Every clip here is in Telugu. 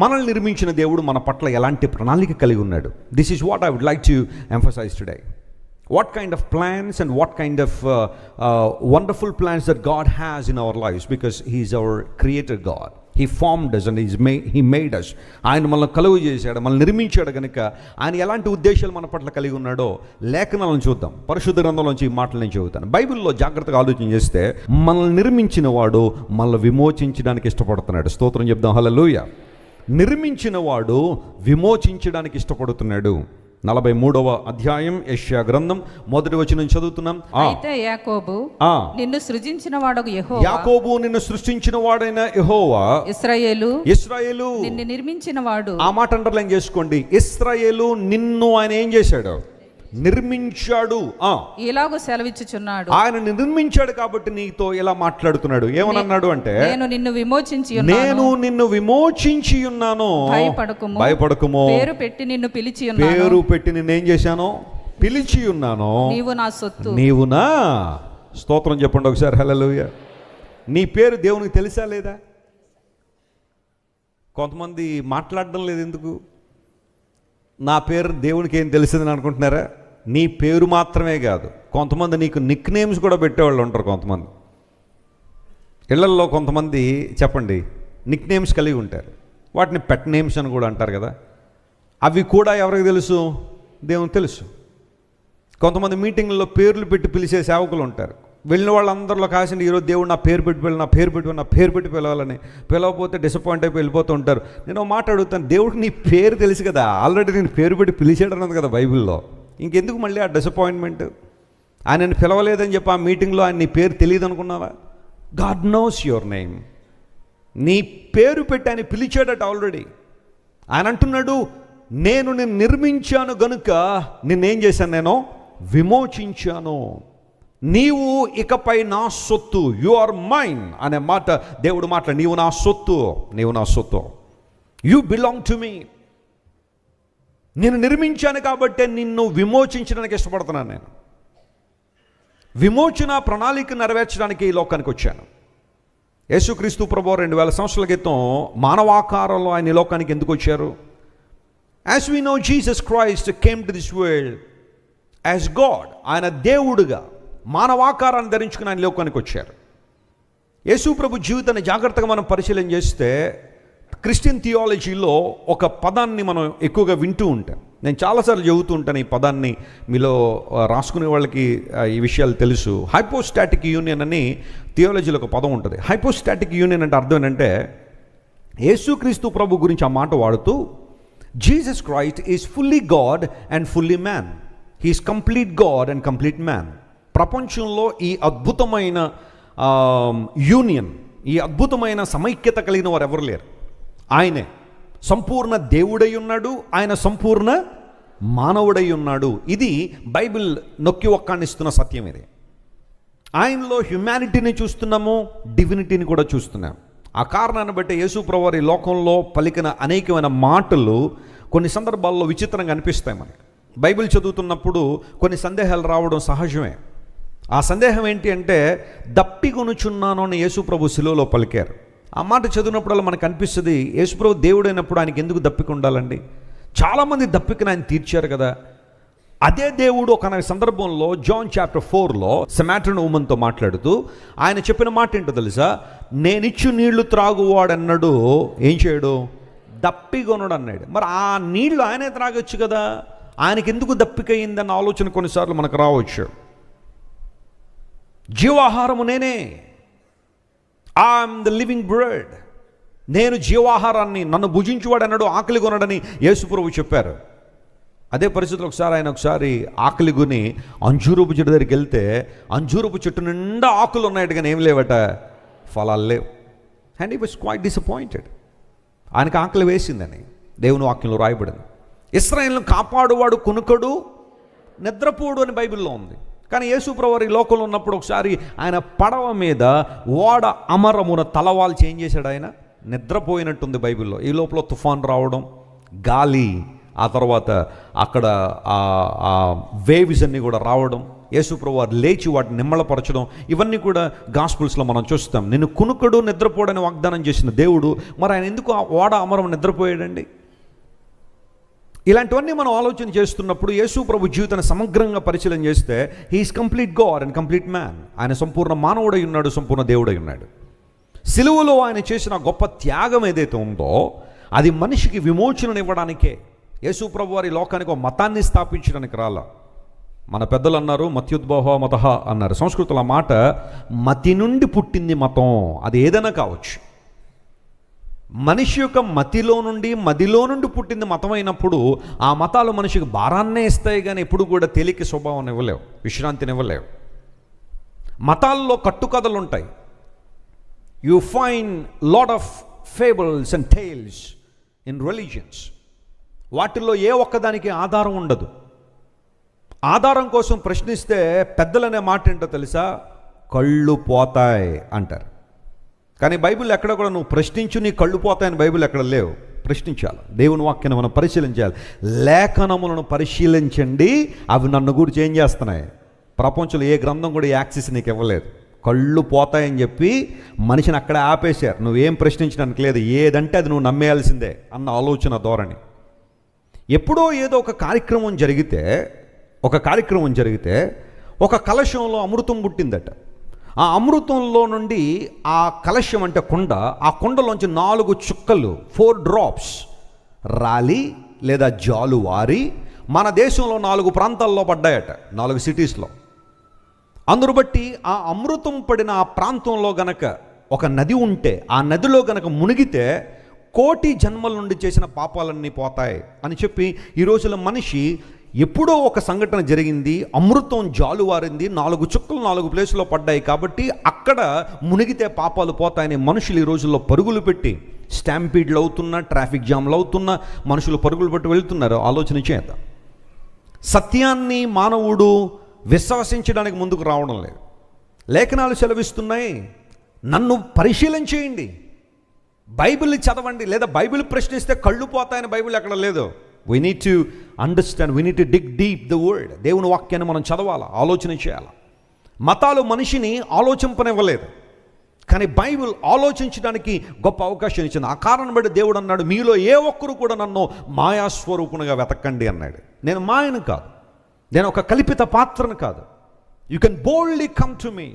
మనల్ని నిర్మించిన దేవుడు మన పట్ల ఎలాంటి ప్రణాళిక కలిగి ఉన్నాడు? This is what I would like to emphasize today what kind of plans and what kind of wonderful plans that God has in our life because he's our creator God he formed us and is may he made us ఆయన మనల్ని కలుగు చేశాడు మనల్ని నిర్మించాడు కనుక ఆయన ఎలాంటి ఉద్దేశాలు మన పట్ల కలిగి ఉన్నాడో లేఖనాలను చూద్దాం. పరిశుద్ధ గ్రంథంలోంచి ఈ మాటలు నేను చెబుతాను. బైబిల్లో జాగ్రత్తగా ఆలోచన చేస్తే మనల్ని నిర్మించిన వాడు మనల్ని విమోచించడానికి ఇష్టపడుతున్నాడు. స్తోత్రం చెప్దాం. హల్లెలూయా నిర్మించిన వాడు విమోచించడానికి ఇష్టపడుతున్నాడు. నలభై మూడవ అధ్యాయం యెషయా గ్రంథం మొదటి వచనం చదువుతున్నాం. ఆ, అయితే యాకోబు ఆ. నిన్ను సృజించిన వాడు యాకోబు నిన్ను సృష్టించిన వాడైన యెహోవా. ఇస్రాయేలు ఇస్రాయేలు. నిన్ను నిర్మించిన వాడు. ఆ మాట అండర్లైన్ చేసుకోండి. ఇస్రాయేలు నిన్ను ఆయన ఏం చేశాడు? నిర్మించాడు. ఆ. ఇలాగూ సెలవిచ్చుచున్నాడు. ఆయన నిర్మించాడు కాబట్టి నీతో ఇలా మాట్లాడుతున్నాడు. ఏమని అన్నాడు అంటే నేను నిన్ను విమోచించి నేను నిన్ను విమోచించి ఉన్నాను. భయపడకుము. భయపడకుము. పేరు పెట్టి నిన్ను పిలిచి ఉన్నాను. పేరు పెట్టి నిన్నేం చేశాను? పిలిచి ఉన్నాను. నీవు నా సొత్తు. నీవునా స్తోత్రం చెప్పండి ఒకసారి. హల్లెలూయ. నీ పేరు దేవునికి తెలుసా లేదా? కొంతమంది మాట్లాడడం లేదు ఎందుకు? నా పేరు దేవునికి ఏం తెలిసిందని అనుకుంటున్నారా? నీ పేరు మాత్రమే కాదు. కొంతమంది నీకు నిక్ నేమ్స్ కూడా పెట్టేవాళ్ళు ఉంటారు కొంతమంది. ఇళ్ళల్లో కొంతమంది చెప్పండి నిక్ నేమ్స్ కలిగి ఉంటారు. వాటిని పెట్ నేమ్స్ అని కూడా అంటారు కదా. అవి కూడా ఎవరికి తెలుసు? దేవునికి తెలుసు. కొంతమంది మీటింగ్లో పేర్లు పెట్టి పిలిచే సేవకులు ఉంటారు. వెళ్ళిన వాళ్ళందరిలో కాసిన ఈరోజు దేవుడు నా పేరు పెట్టి పిల్ల నా పేరు పెట్టి నా పేరు పెట్టి పిలవాలని. పిలవకపోతే డిసప్పాయింట్ అయిపోయి వెళ్ళిపోతూ ఉంటారు. నేను ఒక మాట అడుగుతాను దేవుడికి నీ పేరు తెలుసు కదా. ఆల్రెడీ నేను పేరు పెట్టి పిలిచాడు అన్నది కదా బైబిల్లో. ఇంకెందుకు మళ్ళీ ఆ డిసప్పాయింట్మెంట్ ఆయనను పిలవలేదని చెప్పి ఆ మీటింగ్లో ఆయన నీ పేరు తెలియదు అనుకున్నావా? గాడ్ నోస్ యువర్ నేమ్ నీ పేరు పెట్టి ఆయన పిలిచాడట ఆల్రెడీ ఆయన అంటున్నాడు నేను నిన్ను నిర్మించాను గనుక నిన్నేం చేశాను నేను? విమోచించాను. నీవు ఇకపై నా సొత్తు యు ఆర్ మైన్ అనే మాట దేవుడు మాట నీవు నా సొత్తు నీవు నా సొత్తు. యు బిలాంగ్ టు మీ నేను నిర్మించాను కాబట్టి నిన్ను విమోచించడానికి ఇష్టపడుతున్నాను నేను. విమోచన ప్రణాళిక నెరవేర్చడానికి ఈ లోకానికి వచ్చాను. యేసుక్రీస్తు ప్రభు రెండు వేల సంవత్సరాల క్రితం మానవాకారంలో ఆయన ఈ లోకానికి ఎందుకు వచ్చారు? As we know Jesus Christ came to this world as God ఆయన దేవుడుగా మానవాకారాన్ని ధరించుకుని ఆయన లోకానికి వచ్చారు. యేసు ప్రభు జీవితాన్ని జాగ్రత్తగా మనం పరిశీలన చేస్తే క్రిస్టియన్ థియాలజీలో ఒక పదాన్ని మనం ఎక్కువగా వింటూ ఉంటాం. నేను చాలాసార్లు చెబుతూ ఉంటాను ఈ పదాన్ని మీలో రాసుకునే వాళ్ళకి ఈ విషయాలు తెలుసు. హైపోస్టాటిక్ యూనియన్ అని థియాలజీలో ఒక పదం ఉంటుంది. హైపోస్టాటిక్ యూనియన్ అంటే అర్థం ఏంటంటే యేసుక్రీస్తు ప్రభు గురించి ఆ మాట వాడుతూ Jesus Christ is fully God and fully man. He's complete God and complete man. ప్రపంచంలో ఈ అద్భుతమైన యూనియన్ ఈ అద్భుతమైన సమైక్యత కలిగిన వారు ఎవరు లేరు. ఆయనే. సంపూర్ణ దేవుడై ఉన్నాడు ఆయన సంపూర్ణ మానవుడై ఉన్నాడు ఇది బైబిల్ నొక్కి ఒక్కానిస్తున్న సత్యం ఇది. ఆయనలో హ్యుమానిటీని చూస్తున్నాము డివినిటీని కూడా చూస్తున్నాం. ఆ కారణాన్ని బట్టి యేసు ప్రభువారి లోకంలో పలికిన అనేకమైన మాటలు కొన్ని సందర్భాల్లో విచిత్రంగా అనిపిస్తాయి మనకి. బైబిల్ చదువుతున్నప్పుడు కొన్ని సందేహాలు రావడం సహజమే. ఆ సందేహం ఏంటి అంటే దప్పికొనుచున్నాను అని యేసు ప్రభు శిలువలో పలికారు. ఆ మాట చదివినప్పుడల్లా మనకు అనిపిస్తుంది యేసుప్రభు దేవుడు దేవుడైనప్పుడు ఆయనకి ఎందుకు దప్పిక ఉండాలండి? చాలామంది దప్పికను ఆయన తీర్చారు కదా. అదే దేవుడు ఒక సందర్భంలో జాన్ చాప్టర్ ఫోర్లో సెమాట్రన్ ఉమన్తో మాట్లాడుతూ ఆయన చెప్పిన మాట ఏంటో తెలుసా? నేనిచ్చు నీళ్ళు త్రాగువాడన్నాడు ఏం చేయడు? దప్పిగొనడు అన్నాడు. మరి ఆ నీళ్ళు ఆయనే త్రాగొచ్చు కదా. ఆయనకి ఎందుకు దప్పికయిందన్న ఆలోచన కొన్నిసార్లు మనకు రావచ్చు. జీవాహారము నేనే. ఐఎమ్ ద లివింగ్ బ్రెడ్ నేను జీవాహారాన్ని నన్ను భుజించువాడు అన్నాడు ఆకలి కొనడని యేసుప్రభు చెప్పారు. అదే పరిస్థితులు ఒకసారి ఆయన ఒకసారి ఆకలి కొని అంజూరపు చెట్టు దగ్గరికి వెళ్తే అంజూరపు చెట్టు నిండా ఆకులు ఉన్నాయట కానీ ఏం లేవట? ఫలాలు లేవు. అండ్ ఈ వాస్ క్వైట్ డిసప్పాయింటెడ్ ఆయనకు ఆకలి వేసిందని దేవుని వాక్యంలో రాయబడింది. ఇస్రాయేల్ను కాపాడువాడు కొనుకడు నిద్రపోడు అని బైబిల్లో ఉంది. కానీ యేసుప్రవారి లోకంలో ఉన్నప్పుడు ఒకసారి ఆయన పడవ మీద ఓడ అమరమున తలవాలు చేంజ్ చేశాడు ఆయన? నిద్రపోయినట్టుంది బైబిల్లో. ఈ లోపల తుఫాన్ రావడం గాలి ఆ తర్వాత అక్కడ ఆ వేవ్స్ అన్నీ కూడా రావడం యేసుప్రవారు లేచి వాటిని నిమ్మలపరచడం ఇవన్నీ కూడా గాస్పుల్స్లో మనం చూస్తాం. నేను కునుకడు నిద్రపోడని వాగ్దానం చేసిన దేవుడు మరి ఆయన ఎందుకు ఆ ఓడ అమరం నిద్రపోయాడండి? ఇలాంటివన్నీ మనం ఆలోచన చేస్తున్నప్పుడు యేసు ప్రభు జీవితాన్ని సమగ్రంగా పరిశీలన చేస్తే he's complete God and complete man ఆయన సంపూర్ణ మానవుడై ఉన్నాడు సంపూర్ణ దేవుడై ఉన్నాడు. సిలువలో ఆయన చేసిన గొప్ప త్యాగం ఏదైతే ఉందో అది మనిషికి విమోచననివ్వడానికే యేసు ప్రభు వారి లోకానికి ఒక మతాన్ని స్థాపించడానికి రాలా. మన పెద్దలు అన్నారు మత్యుద్భవ మత అన్నారు. సంస్కృతుల మాట మతి నుండి పుట్టింది మతం. అది ఏదైనా కావచ్చు. మనిషి యొక్క మతిలో నుండి మదిలో నుండి పుట్టింది మతం అయినప్పుడు ఆ మతాలు మనిషికి భారాన్నే ఇస్తాయి కానీ ఎప్పుడు కూడా తేలిక స్వభావం ఇవ్వలేవు విశ్రాంతిని ఇవ్వలేవు. మతాల్లో కట్టుకథలు ఉంటాయి. You find lot of fables and tales in religions వాటిల్లో ఏ ఒక్కదానికి ఆధారం ఉండదు. ఆధారం కోసం ప్రశ్నిస్తే పెద్దలనే మాట ఏంటో తెలుసా? కళ్ళు పోతాయి అంటారు. కానీ బైబిల్ ఎక్కడ కూడా నువ్వు ప్రశ్నించు నీ కళ్ళు పోతాయని బైబిల్ ఎక్కడ లేవు. ప్రశ్నించాలి. దేవుని వాక్యాన్ని మనం పరిశీలించాలి. లేఖనములను పరిశీలించండి. అవి నన్ను గురించి ఏం చేస్తున్నాయి? ప్రపంచంలో ఏ గ్రంథం కూడా ఈ నీకు ఇవ్వలేదు. కళ్ళు పోతాయని చెప్పి మనిషిని అక్కడే ఆపేశారు. నువ్వేం ప్రశ్నించడానికి లేదు. ఏదంటే అది నువ్వు నమ్మేయాల్సిందే అన్న ఆలోచన ధోరణి. ఎప్పుడో ఏదో ఒక కార్యక్రమం జరిగితే ఒక కార్యక్రమం జరిగితే ఒక కలశంలో అమృతం పుట్టిందట. ఆ అమృతంలో నుండి ఆ కలశం అంటే కుండ ఆ కుండలోంచి నాలుగు చుక్కలు ఫోర్ డ్రాప్స్ రాలి లేదా జాలు వారి. మన దేశంలో నాలుగు ప్రాంతాల్లో పడ్డాయట నాలుగు సిటీస్లో అందును బట్టి ఆ అమృతం పడిన ఆ ప్రాంతంలో గనక ఒక నది ఉంటే ఆ నదిలో గనక మునిగితే కోటి జన్మల నుండి చేసిన పాపాలన్నీ పోతాయి అని చెప్పి ఈ రోజుల మనిషి ఎప్పుడో ఒక సంఘటన జరిగింది అమృతం జాలువారింది నాలుగు చుక్కలు నాలుగు ప్లేసులో పడ్డాయి కాబట్టి అక్కడ మునిగితే పాపాలు పోతాయని మనుషులు ఈ రోజుల్లో పరుగులు పెట్టి స్టాంపీడ్లు అవుతున్నా ట్రాఫిక్ జామ్లు అవుతున్నా మనుషులు పరుగులు పెట్టి వెళ్తున్నారు. ఆలోచన చేత. సత్యాన్ని మానవుడు విశ్వసించడానికి ముందుకు రావడం లేదు. లేఖనాలు సెలవిస్తున్నాయి నన్ను పరిశీలన చేయండి. బైబిల్ని చదవండి లేదా బైబిల్ ప్రశ్నిస్తే కళ్ళు పోతాయని బైబిల్ ఎక్కడ లేదు. We need to understand we need to dig deep the word దేవుని వాక్యాన్ని మనం చదవాలా ఆలోచన చేయాలి? మతాలు మనిషిని ఆలోచింపనివ్వలేదు. కానీ బైబిల్ ఆలోచించడానికి గొప్ప అవకాశం ఇచ్చింది. ఆ కారణం బట్టి దేవుడు అన్నాడు మీలో ఏ ఒక్కరు కూడా నన్ను మాయాస్వరూపునిగా వెతకండి అన్నాడు. నేను మాయను కాదు. నేను ఒక కల్పిత పాత్రను కాదు. You can boldly come to me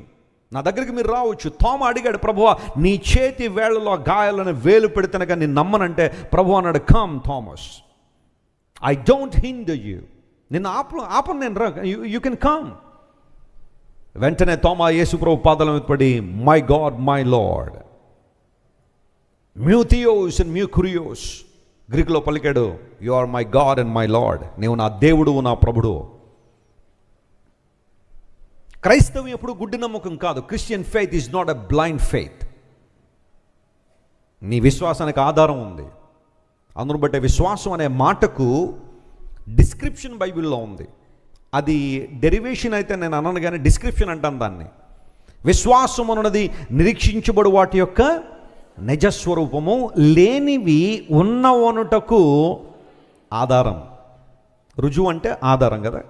నా దగ్గరికి మీరు రావచ్చు. తోమ అడిగాడు ప్రభువా నీ చేతి వేళ్ళలో గాయాలను వేలు పెడితేనగా కానీ నేను నమ్మనంటే ప్రభు అన్నాడు come Thomas I don't hind you నిన్ను ఆప ఆపను నేను రా. యూ కెన్ కమ్ వెంటనే తోమా యేసుప్రభు పాదలం పడి మై గాడ్ మై లార్డ్ మ్యూథియోస్ అండ్ మ్యూకురియోస్. గ్రీకులో పలికాడు you are my God and my Lord నీవు నా దేవుడు నా ప్రభుడు. క్రైస్తవం ఎప్పుడు గుడ్డి నమ్మకం కాదు. Christian faith is not a blind faith నీ విశ్వాసానికి ఆధారం ఉంది. అందును బట్టే విశ్వాసం అనే మాటకు డిస్క్రిప్షన్ బైబిల్లో ఉంది. అది డెరివేషన్ అయితే నేను అనను కానీ డిస్క్రిప్షన్ అంటాను దాన్ని. విశ్వాసం అన్నది నిరీక్షించబడు వాటి యొక్క నిజస్వరూపము లేనివి ఉన్నవనుటకు ఆధారం. రుజువు అంటే ఆధారం కదా?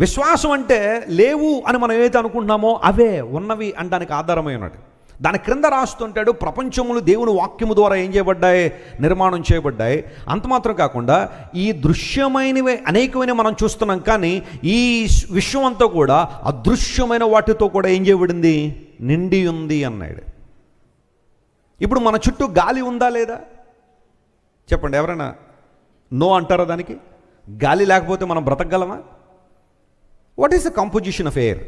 విశ్వాసం అంటే లేవు అని మనం ఏదైతే అనుకుంటున్నామో అవే ఉన్నవి అనడానికి ఆధారమై ఉన్నట్టు దాని క్రింద రాస్తుంటాడు ప్రపంచములు దేవుని వాక్యము ద్వారా ఏం చేయబడ్డాయి? నిర్మాణం చేయబడ్డాయి. అంత మాత్రం కాకుండా ఈ దృశ్యమైనవి అనేకమైన మనం చూస్తున్నాం కానీ ఈ విశ్వం అంతా కూడా అదృశ్యమైన వాటితో కూడా ఏం చేయబడింది? నిండి ఉంది అన్నాడు. ఇప్పుడు మన చుట్టూ గాలి ఉందా లేదా? చెప్పండి ఎవరైనా నో అంటారా దానికి? గాలి లేకపోతే మనం బ్రతకగలమా? What is the composition of air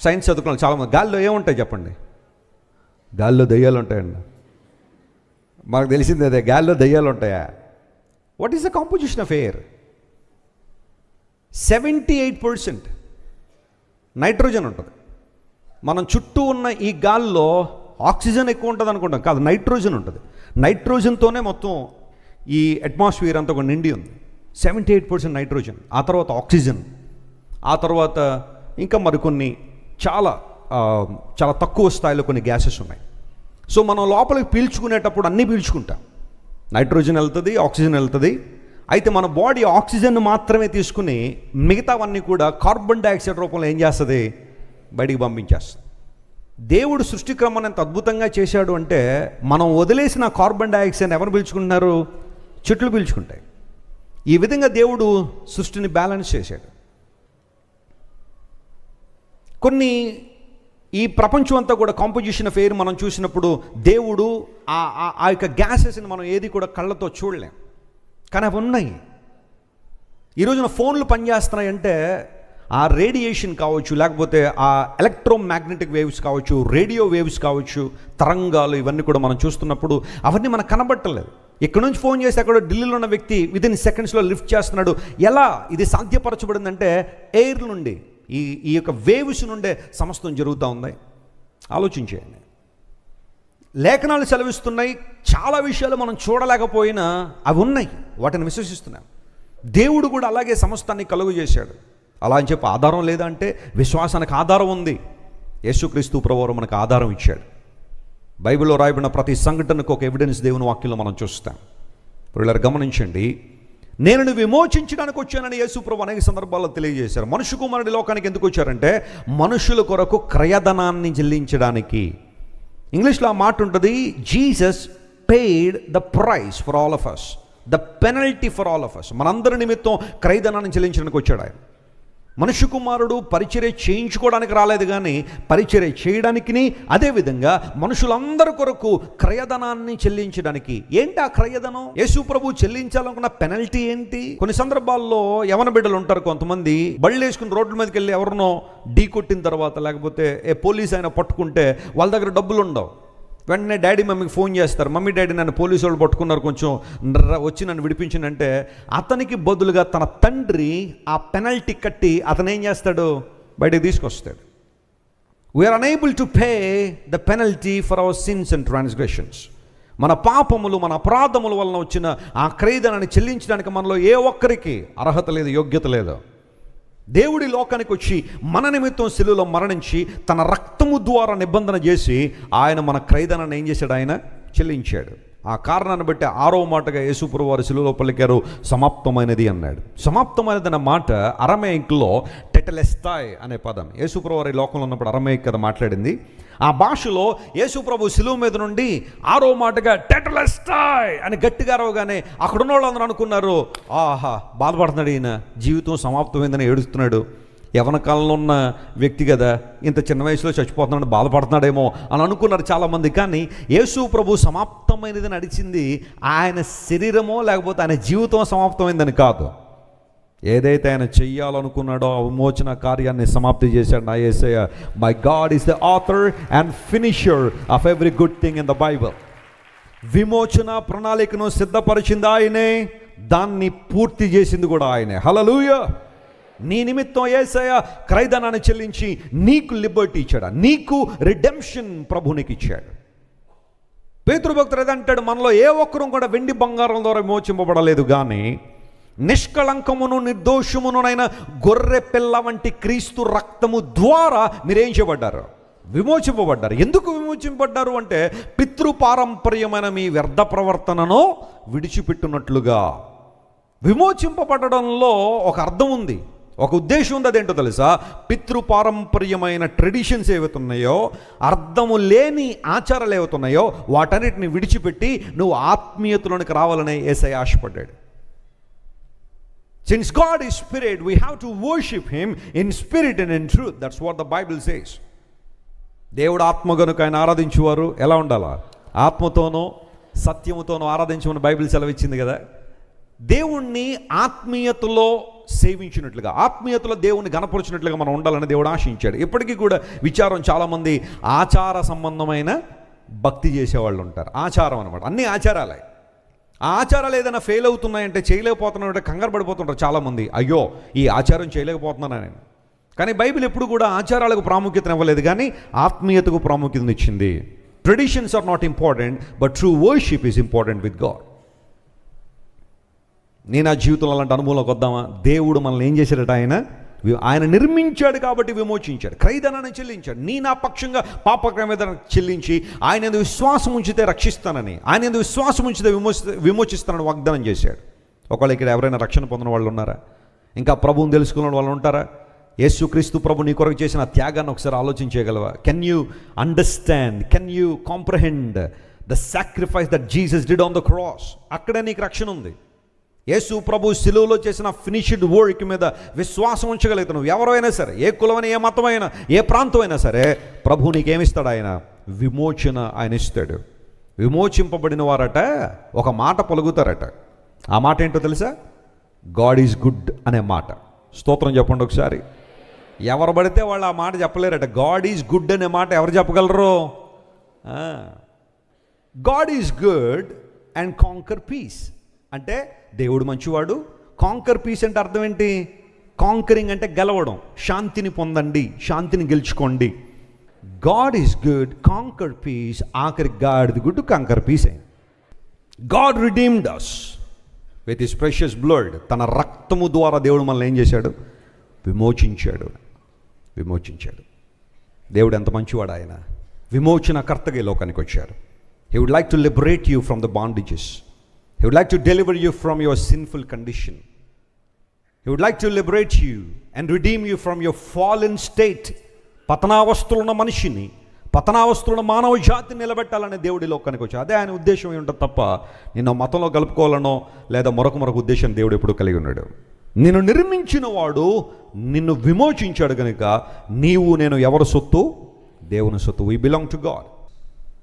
science చదువుకున్న చాలామంది గాలిలో ఏముంటాయి చెప్పండి? గాల్లో దయ్యాలు ఉంటాయండి. మనకు తెలిసింది అదే గాల్లో దయ్యాలు ఉంటాయా? What is the composition of air seventy eight percent nitrogen ఉంటుంది. మనం చుట్టూ ఉన్న ఈ గాల్లో ఆక్సిజన్ ఎక్కువ ఉంటుంది అనుకుంటాం కాదు నైట్రోజన్ ఉంటుంది. నైట్రోజన్తోనే మొత్తం ఈ అట్మాస్ఫియర్ అంతా ఒక నిండి ఉంది. సెవెంటీ ఎయిట్ పర్సెంట్ నైట్రోజన్ ఆ తర్వాత ఆక్సిజన్ ఆ తర్వాత ఇంకా మరికొన్ని చాలా చాలా తక్కువ స్థాయిలో కొన్ని గ్యాసెస్ ఉన్నాయి. సో మనం లోపలికి పీల్చుకునేటప్పుడు అన్నీ పీల్చుకుంటాం. నైట్రోజన్ వెళ్తుంది ఆక్సిజన్ వెళ్తుంది. అయితే మన బాడీ ఆక్సిజన్ మాత్రమే తీసుకుని మిగతావన్నీ కూడా కార్బన్ డైఆక్సైడ్ రూపంలో ఏం చేస్తుంది? బయటికి పంపించేస్తుంది. దేవుడు సృష్టి క్రమాన్ని ఎంత అద్భుతంగా చేశాడు అంటే మనం వదిలేసిన కార్బన్ డైఆక్సైడ్ ఎవరు పీల్చుకుంటున్నారు? చెట్లు పీల్చుకుంటాయి. ఈ విధంగా దేవుడు సృష్టిని బ్యాలెన్స్ చేశాడు. కొన్ని ఈ ప్రపంచం అంతా కూడా కాంపోజిషన్ ఆఫ్ ఎయిర్ మనం చూసినప్పుడు దేవుడు ఆ ఆ- ఆ యొక్క గ్యాసెస్ని మనం ఏది కూడా కళ్ళతో చూడలేం. కానీ అవి ఉన్నాయి. ఈ రోజున ఫోన్లు పనిచేస్తున్నాయంటే ఆ రేడియేషన్ కావచ్చు లేకపోతే ఆ ఎలక్ట్రోమాగ్నెటిక్ వేవ్స్ కావచ్చు రేడియో వేవ్స్ కావచ్చు తరంగాలు ఇవన్నీ కూడా మనం చూస్తున్నప్పుడు అవన్నీ మనకు కనబట్టలేదు. ఇక్కడ నుంచి ఫోన్ చేసి అక్కడ ఢిల్లీలో ఉన్న వ్యక్తి విదిన్ సెకండ్స్లో లిఫ్ట్ చేస్తున్నాడు. ఎలా ఇది సాధ్యపరచబడిందంటే ఎయిర్ నుండి. ఈ ఈ యొక్క వేవ్స్ నుండే సమస్తం జరుగుతూ ఉంది ఆలోచించేయండి. లేఖనాలు సెలవిస్తున్నాయి. చాలా విషయాలు మనం చూడలేకపోయినా అవి ఉన్నాయి. వాటిని విశ్వసిస్తున్నాం. దేవుడు కూడా అలాగే సమస్తాన్ని కలుగు చేశాడు. అలా అని చెప్పి ఆధారం లేదంటే విశ్వాసానికి ఆధారం ఉంది. యేసుక్రీస్తు ప్రభువారు మనకు ఆధారం ఇచ్చాడు. బైబిల్లో రాయబడిన ప్రతి సంఘటనకు ఒక ఎవిడెన్స్ దేవుని వాక్యంలో మనం చూస్తాం. ఇప్పుడు గమనించండి. నేను విమోచించడానికి వచ్చానని యేసుప్రభు అనేక సందర్భాల్లో తెలియజేశారు. మనుషు కుమారుడి లోకానికి ఎందుకు వచ్చారంటే మనుషుల కొరకు క్రయధనాన్ని చెల్లించడానికి. ఇంగ్లీష్లో ఆ మాట ఉంటుంది Jesus paid the price for all of us the penalty for all of us మనందరి నిమిత్తం క్రయధనాన్ని చెల్లించడానికి వచ్చాడు ఆయన. మనుష్య కుమారుడు పరిచర్య చేయించుకోవడానికి రాలేదు కానీ పరిచర్య చేయడానికిని అదేవిధంగా మనుషులందరి కొరకు క్రయధనాన్ని చెల్లించడానికి. ఏంటి ఆ క్రయధనం? యేసు ప్రభు చెల్లించాలనుకున్న పెనల్టీ ఏంటి? కొన్ని సందర్భాల్లో యవన బిడ్డలు ఉంటారు కొంతమంది. బళ్ళు వేసుకుని రోడ్ల మీదకి వెళ్ళి ఎవరినో ఢీ కొట్టిన తర్వాత లేకపోతే ఏ పోలీస్ అయినా పట్టుకుంటే వాళ్ళ దగ్గర డబ్బులు ఉండవు. వెంటనే డాడీ మమ్మీకి ఫోన్ చేస్తారు. మమ్మీ డాడీ నన్ను పోలీసు వాళ్ళు పట్టుకున్నారు కొంచెం వచ్చి నన్ను విడిపించిందంటే అతనికి బదులుగా తన తండ్రి ఆ పెనల్టీ కట్టి అతను ఏం చేస్తాడు? బయటకు తీసుకొస్తాడు. We're unable to pay the penalty for our sins and transgressions మన పాపములు మన అపరాధముల వలన వచ్చిన ఆ క్రయదనాన్ని చెల్లించడానికి మనలో ఏ ఒక్కరికి అర్హత లేదు యోగ్యత లేదు. దేవుడి లోకానికి వచ్చి మన నిమిత్తం శిలువలో మరణించి తన రక్తము ద్వారా నిబంధన చేసి ఆయన మన క్రైదనాన్ని ఏం చేశాడు ఆయన? చెల్లించాడు. ఆ కారణాన్ని బట్టి ఆరో మాటగా యేసుపురు వారు శిలువలో పలికారు సమాప్తమైనది అన్నాడు. సమాప్తమైనది అన్న మాట అరమేయిక్లో టెటలెస్తాయ్ అనే పదం. యేసుపురు వారి లోకంలో ఉన్నప్పుడు అరమేయిక్ కదా మాట్లాడింది. ఆ భాషలో యేసుప్రభు శిలువ మీద నుండి ఆరో మాటగా టెటలెస్తాయ్ అని గట్టిగా అరవగానే అక్కడున్న వాళ్ళందరూ అనుకున్నారు ఆహా బాధపడుతున్నాడు ఈయన జీవితం సమాప్తమైందని ఏడుస్తున్నాడు. యవన కాలంలో ఉన్న వ్యక్తి కదా ఇంత చిన్న వయసులో చచ్చిపోతున్నాడు బాధపడుతున్నాడేమో అని అనుకున్నారు చాలామంది. కానీ యేసు ప్రభు సమాప్తమైనది నడిచింది ఆయన శరీరమో లేకపోతే ఆయన జీవితం సమాప్తమైందని కాదు. ఏదైతే ఆయన చెయ్యాలనుకున్నాడో ఆ విమోచన కార్యాన్ని సమాప్తి చేశాడు నా యేసయ్య my God is the author and finisher of every good thing in the Bible విమోచన ప్రణాళికను సిద్ధపరిచింది ఆయనే దాన్ని పూర్తి చేసింది కూడా ఆయనే. హలలుయ నీ నిమిత్తం ఏసయ క్రైదనాన్ని చెల్లించి నీకు లిబర్టీ ఇచ్చాడు నీకు రిడెంప్షన్ ప్రభునికి ఇచ్చాడు. పేతృభక్తుడు ఏదంటాడు? మనలో ఏ ఒక్కరూ కూడా వెండి బంగారం ద్వారా విమోచింపబడలేదు కానీ నిష్కళంకమును నిర్దోషమునునైన గొర్రె పిల్ల వంటి క్రీస్తు రక్తము ద్వారా మీరేం చేయబడ్డారు విమోచింపబడ్డారు. ఎందుకు విమోచింపబడ్డారు అంటే పితృపారంపర్యమైన మీ వ్యర్థ ప్రవర్తనను విడిచిపెట్టున్నట్లుగా విమోచింపబడడంలో ఒక అర్థం ఉంది. ఒక ఉద్దేశం ఉంది అదేంటో తెలుసా? పితృపారంపర్యమైన ట్రెడిషన్స్ ఏవైతే ఉన్నాయో అర్థము లేని ఆచారాలు ఏవైతున్నాయో వాటన్నిటిని విడిచిపెట్టి నువ్వు ఆత్మీయతలోనికి రావాలనే ఏసై ఆశపడ్డాడు. Since God is spirit we have to worship him in spirit and in truth that's what the Bible says దేవుడు ఆత్మ గనుక ఆయన ఆరాధించేవారు ఎలా ఉండాలా? ఆత్మతోనో సత్యముతోనో ఆరాధించమని బైబిల్ సెలవిచ్చింది కదా? దేవుణ్ణి ఆత్మీయతలో సేవించినట్లుగా ఆత్మీయతలో దేవుణ్ణి గణపరిచినట్లుగా మనం ఉండాలని దేవుడు ఆశించాడు. ఇప్పటికీ కూడా విచారం చాలామంది ఆచార సంబంధమైన భక్తి చేసేవాళ్ళు ఉంటారు. ఆచారం అనమాట అన్ని ఆచారాలే. ఆచారాలు ఏదైనా ఫెయిల్ అవుతున్నాయంటే చేయలేకపోతున్నాడంటే కంగారు పడిపోతుంటారు చాలామంది. అయ్యో ఈ ఆచారం చేయలేకపోతున్నాను నేను? కానీ బైబిల్ ఎప్పుడు కూడా ఆచారాలకు ప్రాముఖ్యత ఇవ్వలేదు కానీ ఆత్మీయతకు ప్రాముఖ్యత ఇచ్చింది. Traditions are not important but true worship is important with God నేను ఆ జీవితంలో అలాంటి అనుభవంలోకి వద్దామా? దేవుడు మనల్ని ఏం చేశాడట ఆయన? ఆయన నిర్మించాడు కాబట్టి విమోచించాడు. క్రైదనాన్ని చెల్లించాడు. నీ నా పక్షంగా పాపక్రమేద చెల్లించి ఆయన ఎందుకు విశ్వాసం ఉంచితే రక్షిస్తానని ఆయన ఎందుకు విశ్వాసం ఉంచితే విమోచి విమోచిస్తానని వాగ్దానం చేశాడు. ఒకవేళ ఇక్కడ ఎవరైనా రక్షణ పొందిన వాళ్ళు ఉన్నారా? ఇంకా ప్రభువుని తెలుసుకున్న వాళ్ళు ఉంటారా? యేసుక్రీస్తు ప్రభు నీ కొరకు చేసిన త్యాగాన్ని ఒకసారి ఆలోచించగలవా can you understand can you comprehend the sacrifice that Jesus did on the cross అక్కడే నీకు రక్షణ ఉంది. యేసు ప్రభు సిలువలో చేసిన ఫినిష్డ్ వర్క్ మీద విశ్వాసం ఉంచగలుగుతాను ఎవరైనా సరే ఏ కులమైన ఏ మతమైనా ఏ ప్రాంతమైనా సరే ప్రభు నీకేమిస్తాడు ఆయన? విమోచన ఆయన ఇస్తాడు. విమోచింపబడిన వారట ఒక మాట పలుకుతారట. ఆ మాట ఏంటో తెలుసా? గాడ్ ఈజ్ గుడ్ అనే మాట. స్తోత్రం చెప్పండి ఒకసారి. ఎవరు పడితే వాళ్ళు ఆ మాట చెప్పలేరట. గాడ్ ఈజ్ గుడ్ అనే మాట ఎవరు చెప్పగలరు? God is good and conquer peace అంటే దేవుడు మంచివాడు. కాంకర్ పీస్ అంటే అర్థం ఏంటి? కాంకరింగ్ అంటే గెలవడం. శాంతిని పొందండి శాంతిని గెలుచుకోండి. God is good conquer peace ఆఖరి గాడిది good conquer peace God redeemed us with his precious blood తన రక్తము ద్వారా దేవుడు మనల్ని ఏం చేశాడు? విమోచించాడు. విమోచించాడు. దేవుడు ఎంత మంచివాడు ఆయన. విమోచనకర్తగా ఈ లోకానికి వచ్చారు. He would like to liberate you from the bondages he would like to deliver you from your sinful condition he would like to liberate you and redeem you from your in state పతనావస్థలున్న మనిషిని పతనావస్థలున్న మానవ జాతిని నిలబెట్టాలనే దేవుడి లోకానికి వచ్చి అదే ఆయన ఉద్దేశం ఉంటుంది తప్ప నిన్న మతంలో కలుపుకోవాలనో లేదా మరొక మరొక ఉద్దేశం దేవుడు ఎప్పుడు కలిగి ఉన్నాడు. నిన్ను నిర్మించిన వాడు నిన్ను విమోచించాడు కనుక నీవు నేను ఎవరి సొత్తు? దేవుని సొత్తు. వీ బిలాంగ్ టు గాడ్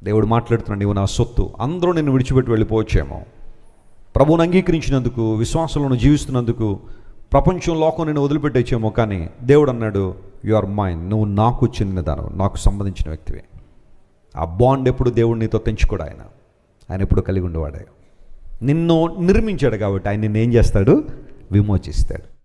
దేవుడు మాట్లాడుతున్నాడు నీవు నా సొత్తు. అందరూ నిన్ను విడిచిపెట్టి వెళ్ళిపోవచ్చేమో. ప్రభువుని అంగీకరించినందుకు విశ్వాసంలో జీవిస్తున్నందుకు ప్రపంచం లోకం నేను వదిలిపెట్టేచ్చేమో కానీ దేవుడు అన్నాడు యు ఆర్ మైండ్ నువ్వు నాకు చెందిన చెందినదాను నాకు సంబంధించిన వ్యక్తివే. ఆ బాండ్ ఎప్పుడు దేవుడు నీతో తెంచుకోడు ఆయన. ఆయన ఎప్పుడు కలిగి ఉండేవాడే. నిన్ను నిర్మించాడు కాబట్టి ఆయన నిన్ను ఏం చేస్తాడు? విమోచిస్తాడు.